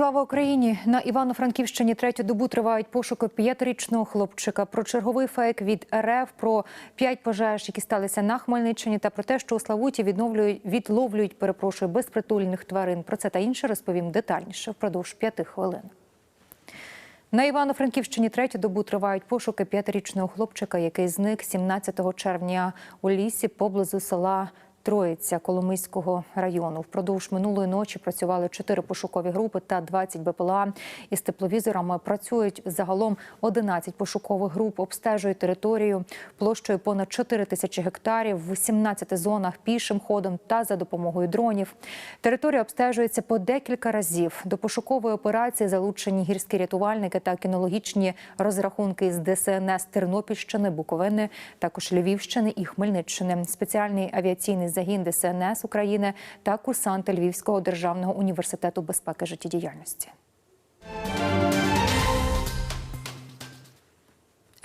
Слава Україні! На Івано-Франківщині третю добу тривають пошуки п'ятирічного хлопчика. Про черговий фейк від РФ, про п'ять пожеж, які сталися на Хмельниччині, та про те, що у Славуті відновлюють відловлюють, перепрошую, безпритульних тварин. Про це та інше розповім детальніше впродовж п'яти хвилин. На Івано-Франківщині третю добу тривають пошуки п'ятирічного хлопчика, який зник 17 червня у лісі поблизу села. Троїця Коломийського району впродовж минулої ночі працювали чотири пошукові групи та 20 БПЛА. Із тепловізорами працюють загалом 11 пошукових груп, обстежують територію площею понад 4 тисячі гектарів в 17 зонах пішим ходом та за допомогою дронів. Територія обстежується по декілька разів. До пошукової операції залучені гірські рятувальники та кінологічні розрахунки з ДСНС Тернопільщини, Буковини, також Львівщини і Хмельниччини. Спеціальний авіаційний загін ДСНС України та курсанти Львівського державного університету безпеки життєдіяльності.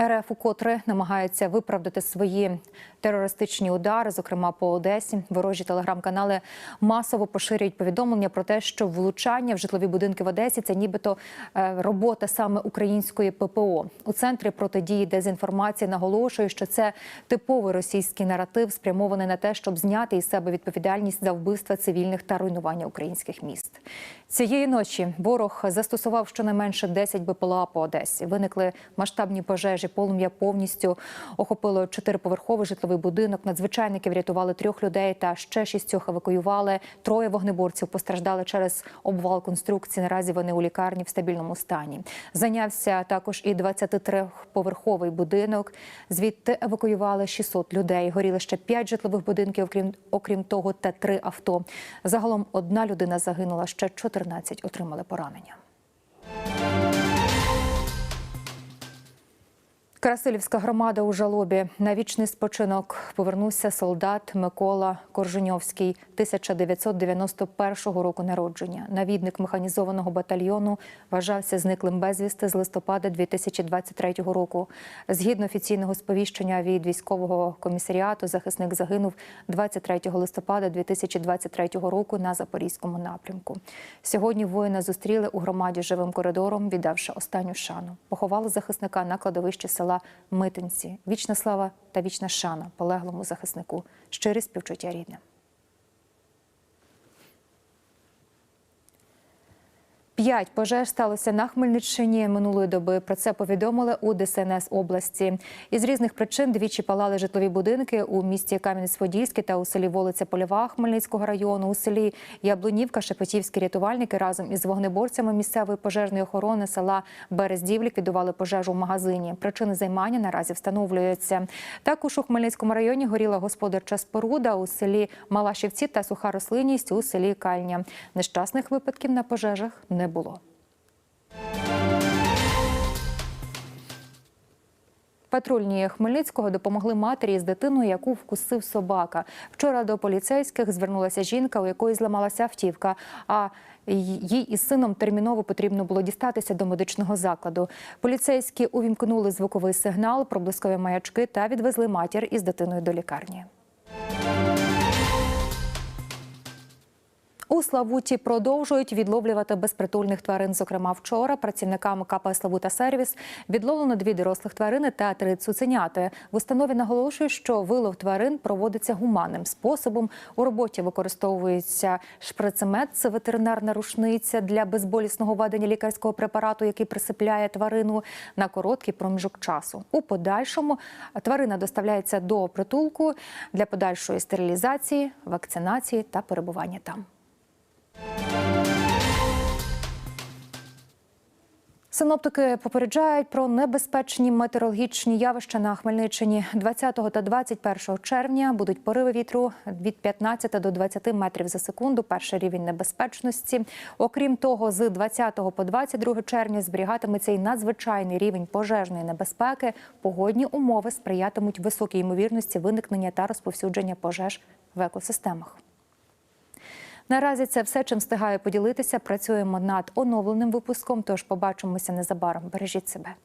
РФ укотре намагається виправдати свої терористичні удари, зокрема по Одесі. Ворожі телеграм-канали масово поширюють повідомлення про те, що влучання в житлові будинки в Одесі це нібито е, робота саме української ППО. У центрі протидії дезінформації наголошує, що це типовий російський наратив, спрямований на те, щоб зняти із себе відповідальність за вбивства цивільних та руйнування українських міст. Цієї ночі ворог застосував щонайменше 10 БПЛА по Одесі. Виникли масштабні пожежі. Полум'я повністю охопило чотириповерховий житловий будинок. Надзвичайники врятували трьох людей та ще шістьох евакуювали. Троє вогнеборців постраждали через обвал конструкції. Наразі вони у лікарні в стабільному стані. Зайнявся також і 23-поверховий будинок. Звідти евакуювали 600 людей. Горіли ще 5 житлових будинків, окрім, окрім того, та 3 авто. Загалом одна людина загинула, ще 14 отримали поранення. Красилівська громада у жалобі на вічний спочинок повернувся солдат Микола Корженьовський 1991 року народження. Навідник механізованого батальйону вважався зниклим безвісти з листопада 2023 року. Згідно офіційного сповіщення від військового комісаріату, захисник загинув 23 листопада 2023 року на запорізькому напрямку. Сьогодні воїна зустріли у громаді живим коридором, віддавши останню шану. Поховали захисника на кладовищі села Митинці. Вічна слава та вічна шана полеглому захиснику. Щирі співчуття рідним. П'ять пожеж сталося на Хмельниччині минулої доби. Про це повідомили у ДСНС області. Із різних причин двічі палали житлові будинки у місті Кам'янець-Подільський та у селі Волиця Польова Хмельницького району. У селі Яблунівка Шепетівські рятувальники разом із вогнеборцями місцевої пожежної охорони села Берездів ліквідували пожежу в магазині. Причини займання наразі встановлюються. Також у Хмельницькому районі горіла господарча споруда у селі Малашівці та суха рослинність у селі Кальня. Нещасних випадків на пожежах не було. Патрульні Хмельницького допомогли матері з дитиною, яку вкусив собака. Вчора до поліцейських звернулася жінка, у якої зламалася автівка. А їй із сином терміново потрібно було дістатися до медичного закладу. Поліцейські увімкнули звуковий сигнал, проблискові маячки та відвезли матір із дитиною до лікарні. У Славуті продовжують відловлювати безпритульних тварин. Зокрема, вчора працівниками КП «Славута Сервіс відловлено дві дорослих тварини та три цуценяти. В установі наголошують, що вилов тварин проводиться гуманним способом. У роботі використовується шприцемет, це ветеринарна рушниця для безболісного введення лікарського препарату, який присипляє тварину на короткий проміжок часу. У подальшому тварина доставляється до притулку для подальшої стерилізації, вакцинації та перебування там. Синоптики попереджають про небезпечні метеорологічні явища на Хмельниччині. 20 та 21 червня будуть пориви вітру від 15 до 20 метрів за секунду. Перший рівень небезпечності. Окрім того, з 20 по 22 червня зберігатиметься й надзвичайний рівень пожежної небезпеки. Погодні умови сприятимуть високій ймовірності виникнення та розповсюдження пожеж в екосистемах. Наразі це все, чим встигаю поділитися. Працюємо над оновленим випуском. Тож побачимося незабаром. Бережіть себе.